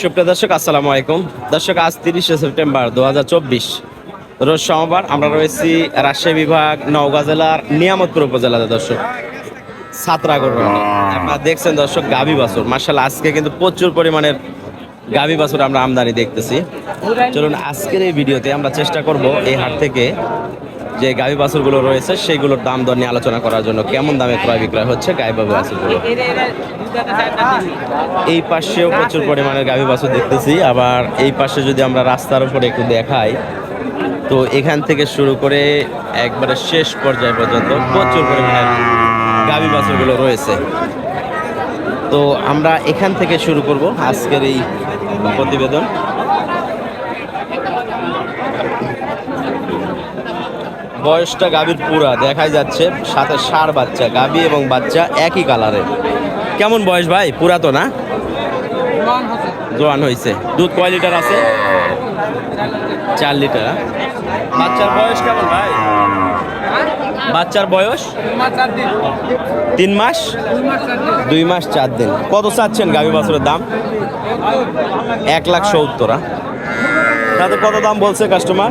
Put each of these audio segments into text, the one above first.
সুপ্রিয় দর্শক আসসালামু আলাইকুম। দর্শক আজ তিরিশে সেপ্টেম্বর দু হাজার রোজ সোমবার আমরা রয়েছি রাজশাহী বিভাগ নওগাঁ জেলার নিয়ামতপুর উপজেলাতে দর্শক। সাতরাগড় রোডে। আপনারা দেখছেন দর্শক গাভী বাছুর। মার্শাল আজকে কিন্তু প্রচুর পরিমাণের গাভী বাছুর আমরা আমদানি দেখতেছি। চলুন আজকের এই ভিডিওতে আমরা চেষ্টা করব এই হাট থেকে যে গাভী বাছুরগুলো রয়েছে, সেগুলোর দাম দর নিয়ে আলোচনা করার জন্য কেমন দামে ক্রয় বিক্রয় হচ্ছে গাভী বাছুরগুলো? এই পাশেও প্রচুর পরিমাণে গাভী বাছুর দেখতেছি। আবার এই পাশে যদি আমরা রাস্তার উপরে একটু দেখাই, তো এখান থেকে শুরু করে একবারে শেষ পর্যায় পর্যন্ত প্রচুর পরিমাণে গাভী বাছুরগুলো রয়েছে। তো আমরা এখান থেকে শুরু করব আজকের এই প্রতিবেদন। বয়সটা গাভীর পুরা, দেখাই যাচ্ছে সাথে সার বাচ্চা, গাভী এবং বাচ্চা একই কালারের কেমন বয়স ভাই? পুরা তো না জোয়ান হয়েছে দুধ কয় লিটার আছে? চার লিটার হ্যাঁ? বাচ্চার বয়স কেমন ভাই? বাচ্চার বয়স? তিন মাস? দুই মাস চার দিন। কত চাচ্ছেন গাভী বাছুরের দাম? এক লাখ সত্তর হ্যাঁ? তাতে কত দাম বলছে কাস্টমার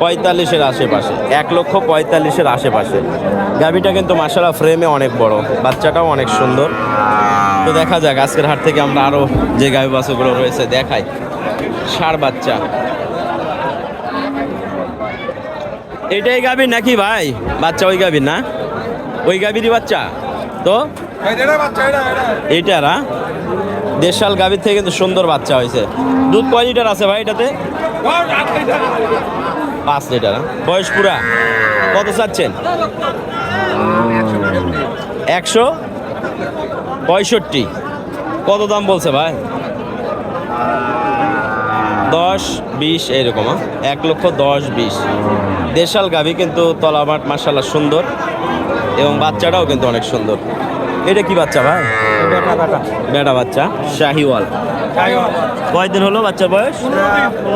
পঁয়তাল্লিশের আশেপাশে, এক লক্ষ পঁয়তাল্লিশের আশেপাশে। গাভিটা কিন্তু মাসালা ফ্রেমে অনেক বড়, বাচ্চাটাও অনেক সুন্দর। তো দেখা যাক, আজকের হাট থেকে আমরা আরও যে গাভি বাছুরগুলো রয়েছে দেখাই। সার বাচ্চা। এটাই গাভীর নাকি ভাই? বাচ্চা ওই গাভীর না? ওই গাভীরই বাচ্চা? তো? এইটারা দেশাল গাভীর থেকে কিন্তু সুন্দর বাচ্চা হয়েছে। দুধ কয় লিটার আছে ভাই এটাতে? পাঁচ লিটার হ্যাঁ? বয়স পুরা। কত চাচ্ছেন? একশো? পঁয়ষট্টি। কত দাম বলছে ভাই? দশ, বিশ, এইরকম হ্যাঁ? এক লক্ষ দশ, বিশ। দেশাল গাভী কিন্তু তলামাট মাসাল্লাহ সুন্দর। এবং বাচ্চাটাও কিন্তু অনেক সুন্দর। এটা কি বাচ্চা ভাই? বেটা বাচ্চা। শাহিওয়াল। কয়দিন হলো বাচ্চার বয়স?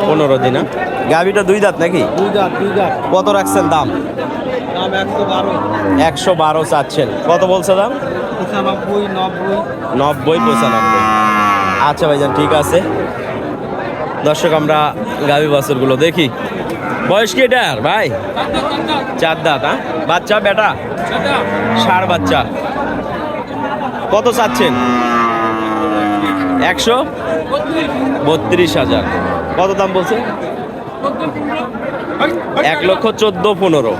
পনেরো দিন হ্যাঁ? গাভীটা দুই দাঁত নাকি? কত রাখছেন দাম? একশো বারো। চাচ্ছেন। কত বলছে দাম? নব্বই। পঁচানব্বই। আচ্ছা ভাইজান ঠিক আছে। দর্শক আমরা গাভী বাছুরগুলো দেখি। বয়স কি এটার ভাই? চার দাঁত হ্যাঁ? বাচ্চা বেটা? ষাড় বাচ্চা। কত চাচ্ছেন? একশো? বত্রিশ হাজার। কত দাম বলছে? এক লক্ষ চোদ্দ, পনেরো।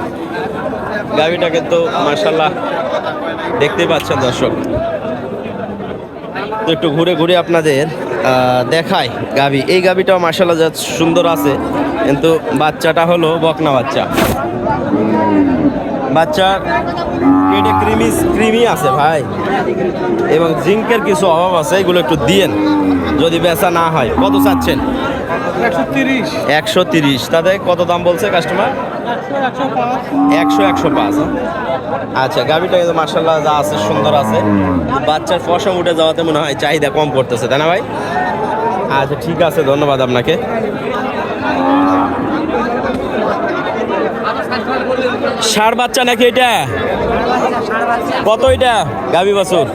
গাভিটা কিন্তু মার্শাল্লাহ দেখতেই পাচ্ছেন দর্শক। তো একটু ঘুরে ঘুরে আপনাদের দেখায় গাভি এই গাভিটাও মার্শাল্লাহ যা সুন্দর আছে, কিন্তু বাচ্চাটা হলো বকনা বাচ্চা। বাচ্চার পেটে ক্রিমি ক্রিমি আছে ভাই। এবং জিঙ্কের কিছু অভাব আছে এগুলো একটু দিয়েন যদি বেচা না হয়। কত চাচ্ছেন? একশো তিরিশ। তাতে কত দাম বলছে কাস্টমার? একশো একশো পাঁচ? আচ্ছা গাভিটা কিন্তু মার্শাল্লাহ যা আছে সুন্দর আছে। বাচ্চার পশম উঠে যাওয়াতে মনে হয় চাহিদা কম পড়তেছে তাই না ভাই? আচ্ছা ঠিক আছে ধন্যবাদ আপনাকে। ষাড় বাচ্চা নাকি এটা? কত এটা? গাভী বাছুর।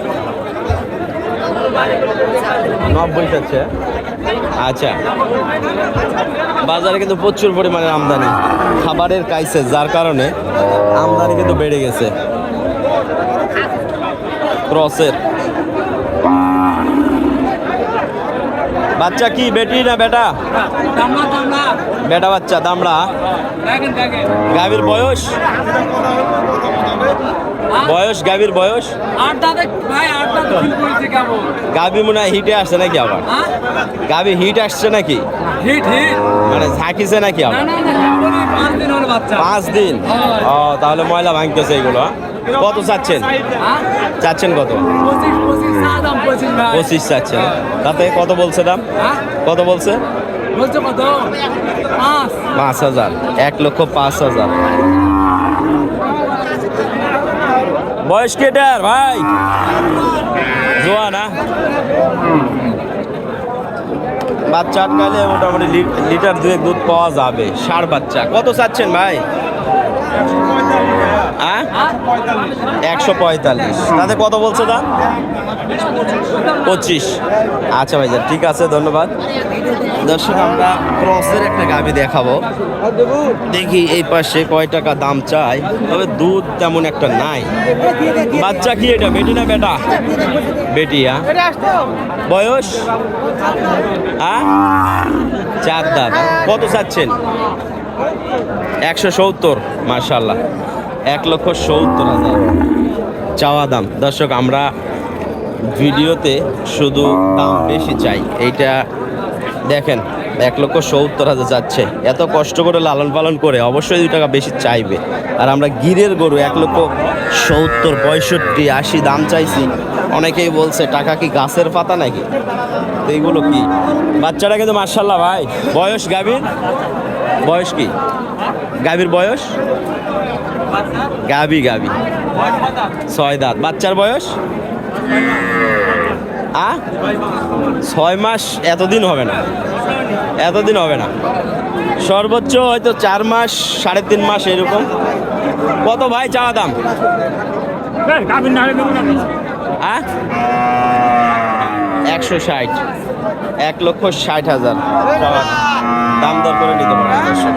নব্বই চাচ্ছে আচ্ছা। বাজারে কিন্তু প্রচুর পরিমাণে আমদানি। খাবারের কাইছে, যার কারণে আমদানি কিন্তু বেড়ে গেছে। ক্রসের বাচ্চা কি বেটি না বেটা বেটা বাচ্চা দামড়া গাভীর বয়স বয়স গাভীর বয়স গাভী মনে হয় হিটে আসছে নাকি আবার গাভী হিট আসছে নাকি মানে থাকিছে নাকি আবার পাঁচ দিন? ও তাহলে ময়লা ভাঙতেছে এগুলো হ্যাঁ? কত চাচ্ছেন? চাচ্ছেন কত? পঁচিশ চাচ্ছেন। তাতে কত বলছে দাম? কত বলছে? পাঁচ। হাজার। এক লক্ষ পাঁচ হাজার। বয়স কেটার ভাই? জোয়া না বাচ্চা আটকালে মোটামুটি লিটার দুয়েক দুধ পাওয়া যাবে। সার বাচ্চা। কত চাচ্ছেন ভাই? একশো পঁয়তাল্লিশ। তাতে কত বলছে দাম? পঁচিশ। আচ্ছা ভাইজান, ঠিক আছে, ধন্যবাদ। দর্শক, আমরা ক্রসের একটা গাবি দেখাবো। দেখি এই পাশে কয় টাকা দাম চাই, তবে দুধ তেমন একটা নাই। বাচ্চা কি এটা, বেটি না বেটা? বেটিয়া বয়স? হ্যাঁ? চার দাঁত। কত চাচ্ছেন? একশো সত্তর মার্শাল্লাহ এক লক্ষ সত্তর হাজার। চাওয়া দাম। দর্শক, আমরা ভিডিওতে শুধু দাম বেশি চাই। এইটা দেখেন, এক লক্ষ সত্তর হাজার যাচ্ছে। এত কষ্ট করে লালন পালন করে অবশ্যই দুই টাকা বেশি চাইবে। আর আমরা গিরের গরু, এক লক্ষ সত্তর, পঁয়ষট্টি, আশি দাম চাইছি। অনেকেই বলছে, টাকা কি গাছের পাতা নাকি? তো এইগুলো কি? বাচ্চাটা কিন্তু মার্শাল্লাহ ভাই। বয়স গাভীর? বয়স কি? গাভীর বয়স? গাবি গাবি ছয় দাঁত। বাচ্চার বয়স? আ? ছয় মাস? এতদিন হবে না। এতদিন হবে না। সর্বোচ্চ হয়তো চার মাস সাড়ে তিন মাস এরকম। কত ভাই চাওয়া দাম? একশো ষাট। এক লক্ষ ষাট হাজার। দাম। দর করে নিতে দর্শক।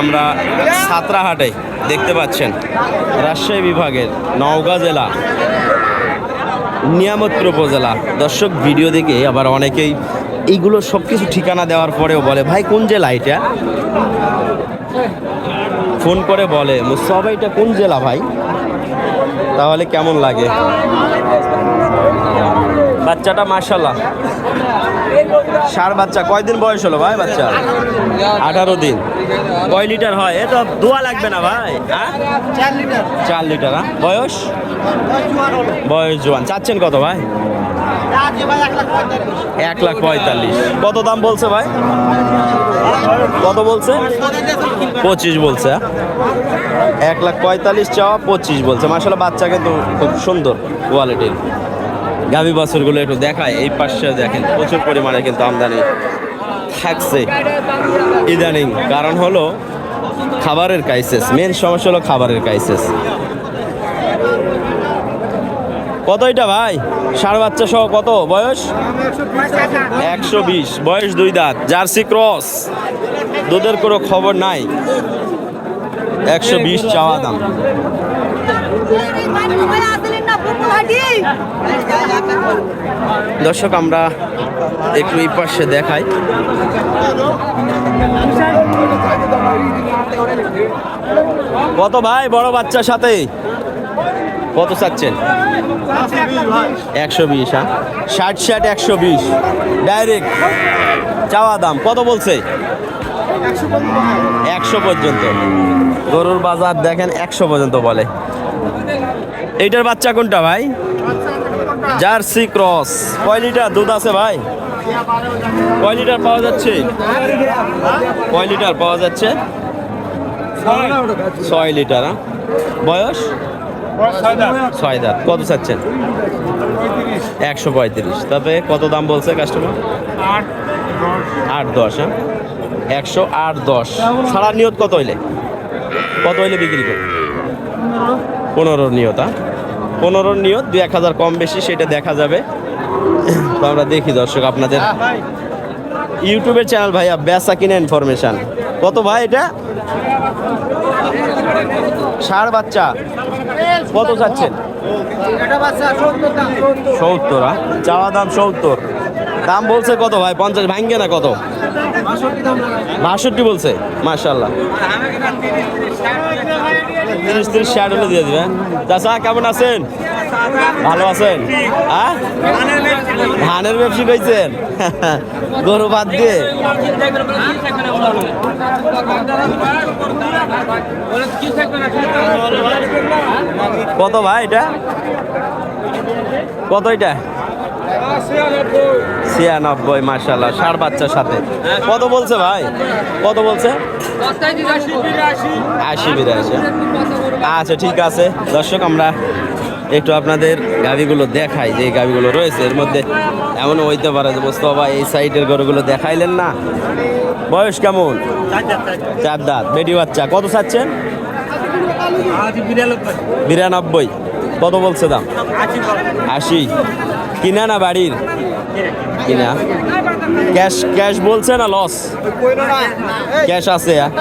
আমরা সাতরাহাটে দেখতে পাচ্ছেন রাজশাহী বিভাগের নওগাঁ জেলা, নিয়ামতপুর উপজেলা। দর্শক, ভিডিও দেখে আবার অনেকেই এইগুলো সব কিছু ঠিকানা দেওয়ার পরেও বলে, ভাই, কোন জেলা এটা? ফোন করে বলে, মুস্তফা, এটা কোন জেলা ভাই? তাহলে কেমন লাগে? বাচ্চাটা মার্শাল্লাহ সার বাচ্চা কয়দিন বয়স হলো ভাই বাচ্চা? আঠারো দিন। কয় লিটার হয়? এ তো দোয়া লাগবে না ভাই হ্যাঁ? চার লিটার। চার লিটার হ্যাঁ? বয়স? বয়স জোয়ান। চাচ্ছেন কত ভাই? এক লাখ পঁয়তাল্লিশ। কত দাম বলছে ভাই? কত বলছে? পঁচিশ বলছে হ্যাঁ? এক লাখ পঁয়তাল্লিশ চাওয়া পঁচিশ বলছে। মাসাল্লাহ বাচ্চা কিন্তু খুব সুন্দর কোয়ালিটির। গাভী বাছুরগুলো একটু দেখায়, এই পাশে দেখেন, প্রচুর পরিমাণে কিন্তু আমদানি থাকছে ইদানিং। কারণ হলো খাবারের ক্রাইসিস মেন সমস্যা হলো খাবারের ক্রাইসিস কত এটা ভাই? সার বাচ্চা সহ কত? বয়স? একশো বিশ। বয়স দুই দাঁত। Jersey cross. দুধের কোনো খবর নাই। একশো বিশ চাওয়া দাম। দর্শক, আমরা একটু এই পাশে দেখাই। কত ভাই, বড় বাচ্চার সাথে? কত চাচ্ছেন? একশো বিশ হ্যাঁ? ষাট ষাট, একশো বিশ। ডাইরেক্ট চাওয়া দাম, কত বলছে? একশো পর্যন্ত। গরুর বাজার দেখেন, একশো পর্যন্ত বলে। এইটার বাচ্চা কোনটা ভাই? Jersey cross. কয় লিটার দুধ আছে ভাই? কয় লিটার পাওয়া যাচ্ছে? কয় লিটার পাওয়া যাচ্ছে? ছয় লিটার হ্যাঁ? বয়স? ছয় দাঁত। কত চাচ্ছেন? একশো পঁয়ত্রিশ। তবে কত দাম বলছে কাস্টমার আট দশ হ্যাঁ? একশো আট দশ। সারা নিয়ত কত হইলে? কত হইলে বিক্রি করবে পনেরো নিয়ত হ্যাঁ? পনেরোর নিয়ত দু এক হাজার কম বেশি, সেটা দেখা যাবে। তো আমরা দেখি দর্শক আপনাদের। ইউটিউবের চ্যানেল ভাইয়া, বেচা কিনা ইনফরমেশন কত ভাই এটা? ষাড় বাচ্চা। কত চাচ্ছেন? সত্তর? চাওয়া দাম সত্তর। দাম বলছে কত ভাই? পঞ্চাশ, ভাঙ্গে না কত? বাষট্টি বলছে? মার্শাল্লাহ তিরিশ তিরিশ ষাট হলে দিয়ে দিবেন চাচা, কেমন আছেন? ভালো আছেন? হ্যাঁ? ধানের ব্যবসা কইছেন গরু বাদ দিয়ে? কত ভাই এটা? কত এটা? ছিয়ানব্বই মার্শাল্লাহ ষাট বাচ্চার সাথে। কত বলছে ভাই? কত বলছে? আশি বিরাশি। আচ্ছা ঠিক আছে। দর্শক, আমরা একটু আপনাদের গাভিগুলো দেখাই, যে গাভিগুলো রয়েছে। এর মধ্যে এমনও হইতে পারে যে মোস্তফা এই সাইডের গরুগুলো দেখাইলেন না। বয়স কেমন? চার দাঁত। বেটি বাচ্চা, কত চাচ্ছেন? বিরানব্বই। কত বলছে দাম? আশি। কিনা না বাড়ির। কিনা। ক্যাশ ক্যাশ বলছে না লস? ক্যাশ আছে হ্যাঁ?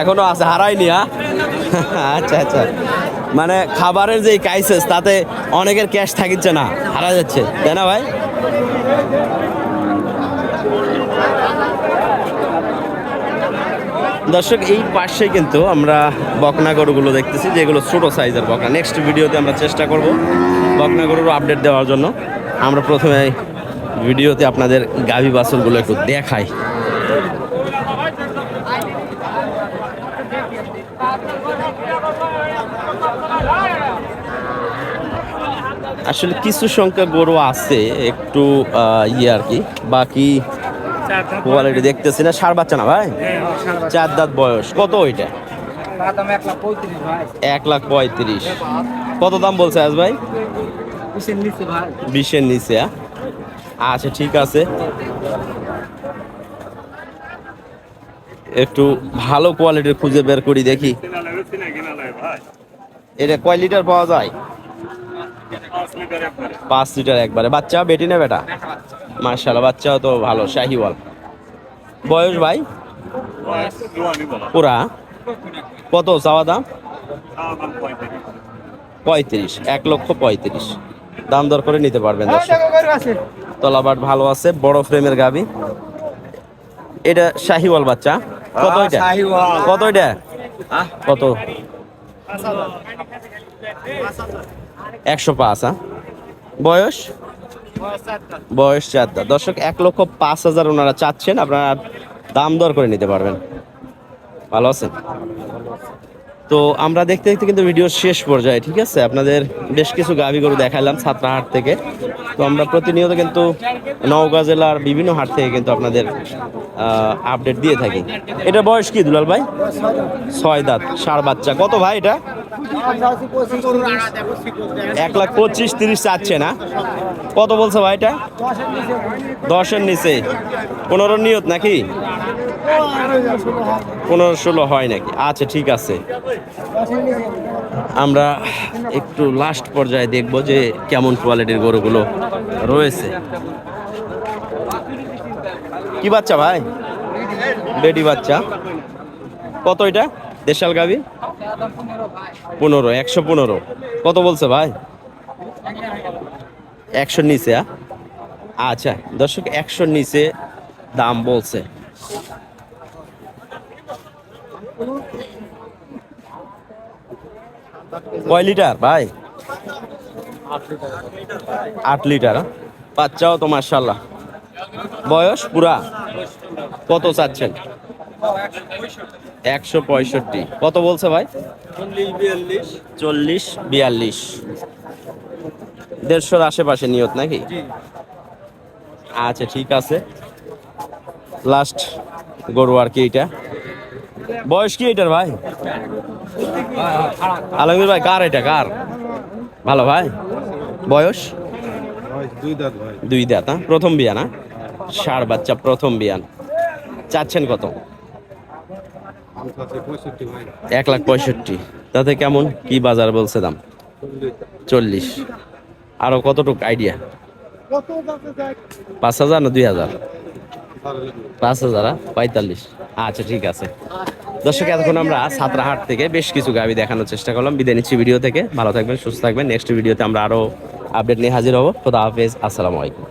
এখনও আছে হারাইনি হ্যাঁ। আচ্ছা আচ্ছা। মানে খাবারের যে ক্রাইসিস তাতে অনেকের ক্যাশ থাকিচ্ছে না, হারা যাচ্ছে। তাই না ভাই? দর্শক, এই পাশে কিন্তু আমরা বকনা গরুগুলো দেখতেছি, যেগুলো ছোটো সাইজের বকনা। নেক্সট ভিডিওতে আমরা চেষ্টা করব বকনা গরুর আপডেট দেওয়ার জন্য। আমরা প্রথমে ভিডিওতে আপনাদের গাভী বাছুরগুলো একটু দেখাই। আসলে কিছু সংখ্যা গরু আছে, একটু ইয়ে আর কি, বাকি কোয়ালিটি দেখতেছি না। সার বাচ্চা না ভাই? চার দাঁত বয়স। কত ওইটা? এক লাখ পঁয়ত্রিশ। কত দাম বলছে আজ ভাই? বিশের নিচে আচ্ছা ঠিক আছে। একটু ভালো কোয়ালিটির খুঁজে বের করি দেখি। এটা কয় লিটার পাওয়া যায়? পাঁচ লিটার একবারে। বাচ্চা বেটি না বেটা? মার্শাল বাচ্চাও তো ভালো, শাহিওয়াল। বয়স ভাই? পুরা? কত? চাওয়া দাম? পঁয়ত্রিশ। এক লক্ষ পঁয়ত্রিশ। দাম দর করে নিতে পারবেন তলাবাট ভালো আছে বড় ফ্রেমের গাবি। এটা শাহিওয়াল বাচ্চা। কত এটা কত এটা কত? একশো পাঁচ হ্যাঁ বয়স? বয়স চার দর্শক এক লক্ষ পাঁচ হাজার ওনারা চাচ্ছেন। আপনারা দাম দর করে নিতে পারবেন। ভালো আছেন? তো আমরা দেখতে দেখতে কিন্তু ভিডিও শেষ পর্যায়ে, ঠিক আছে? আপনাদের বেশ কিছু গাভী গরু দেখালাম ছাত্রাহাট থেকে। তো আমরা প্রতিনিয়ত কিন্তু নওগাঁ জেলার বিভিন্ন হাট থেকে কিন্তু আপনাদের আপডেট দিয়ে থাকি। এটা বয়স কি দুলাল ভাই? ছয় দাঁত, সার বাচ্চা। কত ভাই এটা? এক লাখ পঁচিশ, তিরিশ চাচ্ছে না। কত বলছে ভাই এটা দশের নিচে। পনেরো নিয়ত নাকি? পনেরো ষোলো হয় নাকি? আচ্ছা ঠিক আছে। আমরা একটু লাস্ট পর্যায়ে দেখব যে কেমন কোয়ালিটির গরুগুলো রয়েছে। কি বাচ্চা ভাই? বেডি বাচ্চা। কত এটা? দেশাল গাবি? পনেরো, একশো পনেরো। কত বলছে ভাই? একশোর নিচে আচ্ছা দর্শক, একশোর নিচে দাম বলছে। কয় লিটার ভাই? আট লিটার? বাচ্চাও তো মার্শাল্লাহ বয়স পুরা? কত চাচ্ছেন? একশো পঁয়ষট্টি। কত বলছে ভাই? চল্লিশ বিয়াল্লিশ। দেড়শোর আশেপাশে নিয়ত নাকি? আচ্ছা ঠিক আছে। লাস্ট গরু আর কি এটা? বয়স কি এটার ভাই? আলমগীর ভাই কার এটা কার? ভালো ভাই? বয়স? দুই দাঁত ভাই। দুই দাঁত হ্যাঁ? প্রথম বিয়া না? ষাড় বাচ্চা প্রথম বিয়ান চাচ্ছেন কত? এক লাখ পঁয়ষট্টি। তাতে কেমন? কি বাজার বলছে দাম? চল্লিশ। আরও কতটুক আইডিয়া পাঁচ হাজার না দুই হাজার? পাঁচ হাজার হ্যাঁ? পঁয়তাল্লিশ। আচ্ছা ঠিক আছে। দর্শক, এতক্ষণ আমরা সাতরাহাট থেকে বেশ কিছু গাবি দেখানোর চেষ্টা করলাম। বিদায় নিচ্ছি ভিডিও থেকে। ভালো থাকবেন, সুস্থ থাকবেন। নেক্সট ভিডিওতে আমরা আরও আপডেট নিয়ে হাজির হব। খোদা হাফেজ। আসসালামু আলাইকুম।